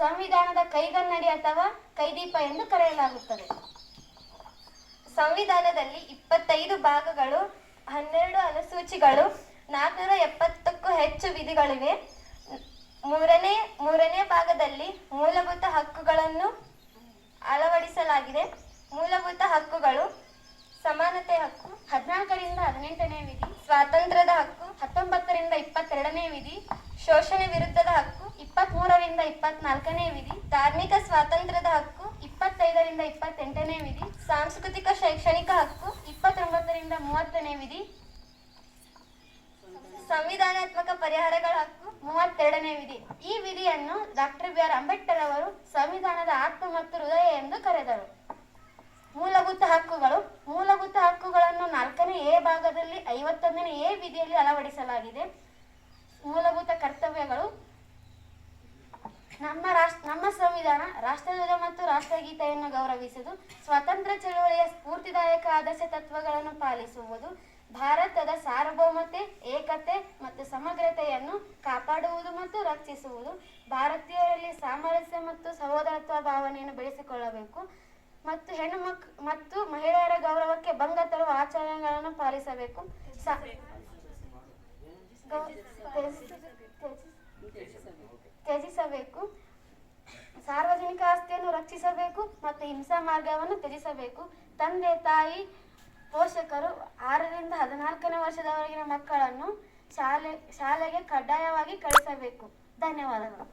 ಸಂವಿಧಾನದ ಕೈಗನ್ನಡಿ ಅಥವಾ ಕೈದೀಪ ಎಂದು ಕರೆಯಲಾಗುತ್ತದೆ. ಸಂವಿಧಾನದಲ್ಲಿ ಇಪ್ಪತ್ತೈದು ಭಾಗಗಳು, ಹನ್ನೆರಡು ಅನುಸೂಚಿಗಳು ನಾಲ್ಕುನೂರ ಎಪ್ಪತ್ತಕ್ಕೂ ಹೆಚ್ಚು ವಿಧಿಗಳಿವೆ. ಮೂರನೇ ಮೂರನೇ ಭಾಗದಲ್ಲಿ ಮೂಲಭೂತ ಹಕ್ಕುಗಳನ್ನು ಅಳವಡಿಸಲಾಗಿದೆ. ಮೂಲಭೂತ ಹಕ್ಕುಗಳು, ಸಮಾನತೆ ಹಕ್ಕು, ಹದಿನಾಲ್ಕರಿಂದ ಹದಿನೆಂಟನೇ ವಿಧಿ, ಸ್ವಾತಂತ್ರ್ಯದ ಹಕ್ಕು, ಹತ್ತೊಂಬತ್ತರಿಂದ ಇಪ್ಪತ್ತೆರಡನೇ ವಿಧಿ, ಶೋಷಣೆ ವಿರುದ್ಧದ ಹಕ್ಕು ಇಪ್ಪತ್ಮೂರರಿಂದ ಇಪ್ಪತ್ನಾಲ್ಕನೇ ವಿಧಿ, ಧಾರ್ಮಿಕ ಸ್ವಾತಂತ್ರ್ಯದ ಹಕ್ಕು ಇಪ್ಪತ್ತೈದರಿಂದ ಇಪ್ಪತ್ತೆಂಟನೇ ವಿಧಿ, ಸಾಂಸ್ಕೃತಿಕ ಶೈಕ್ಷಣಿಕ ಹಕ್ಕು ಇಪ್ಪತ್ತೊಂಬತ್ತರಿಂದ ಮೂವತ್ತನೇ ವಿಧಿ, ಸಂವಿಧಾನಾತ್ಮಕ ಪರಿಹಾರಗಳ ಹಕ್ಕು ಮೂವತ್ತೆರಡನೇ ವಿಧಿ. ಈ ವಿಧಿಯನ್ನು ಡಾಕ್ಟರ್ ಬಿ ಆರ್ ಅಂಬೇಡ್ಕರ್ ಅವರು ಸಂವಿಧಾನದ ಆತ್ಮ ಮತ್ತು ಹೃದಯ ಎಂದು ಕರೆದರು. ಮೂಲಭೂತ ಹಕ್ಕುಗಳು, ಮೂಲಭೂತ ಹಕ್ಕುಗಳನ್ನು ನಾಲ್ಕನೇ ಎ ಭಾಗದಲ್ಲಿ ಐವತ್ತೊಂದನೇ ಎ ವಿಧಿಯಲ್ಲಿ ಅಳವಡಿಸಲಾಗಿದೆ. ಮೂಲಭೂತ ಕರ್ತವ್ಯಗಳು ನಮ್ಮ ರಾಷ್ಟ್ರ, ನಮ್ಮ ಸಂವಿಧಾನ ರಾಷ್ಟ್ರಧ್ವಜ ಮತ್ತು ರಾಷ್ಟ್ರಗೀತೆಯನ್ನು ಗೌರವಿಸುವುದು ಸ್ವಾತಂತ್ರ್ಯ ಚಳವಳಿಯ ಸ್ಫೂರ್ತಿದಾಯಕ ಆದರ್ಶ ತತ್ವಗಳನ್ನು ಪಾಲಿಸುವುದು, ಭಾರತದ ಸಾರ್ವಭೌಮತೆ, ಏಕತೆ ಮತ್ತು ಸಮಗ್ರತೆಯನ್ನು ಕಾಪಾಡುವುದು ಮತ್ತು ರಕ್ಷಿಸುವುದು, ಭಾರತೀಯರಲ್ಲಿ ಸಾಮರಸ್ಯ ಮತ್ತು ಸಹೋದರತ್ವ ಭಾವನೆಯನ್ನು ಬೆಳೆಸಿಕೊಳ್ಳಬೇಕು ಮತ್ತು ಹೆಣ್ಣು ಮಕ್, ಮತ್ತು ಮಹಿಳೆಯರ ಗೌರವಕ್ಕೆ ಭಂಗ ತರುವ ಆಚರಣೆಗಳನ್ನು ಪಾಲಿಸಬೇಕು. ತ್ಯಜಿಸಬೇಕು. ಸಾರ್ವಜನಿಕ ಆಸ್ತಿಯನ್ನು ರಕ್ಷಿಸಬೇಕು ಮತ್ತು ಹಿಂಸಾ ಮಾರ್ಗವನ್ನು ತ್ಯಜಿಸಬೇಕು. ತಂದೆ, ತಾಯಿ, ಪೋಷಕರು ಆರರಿಂದ ಹದಿನಾಲ್ಕನೇ ವರ್ಷದವರೆಗಿನ ಮಕ್ಕಳನ್ನು ಶಾಲೆ, ಶಾಲೆಗೆ ಕಡ್ಡಾಯವಾಗಿ ಕಳಿಸಬೇಕು ಧನ್ಯವಾದಗಳು.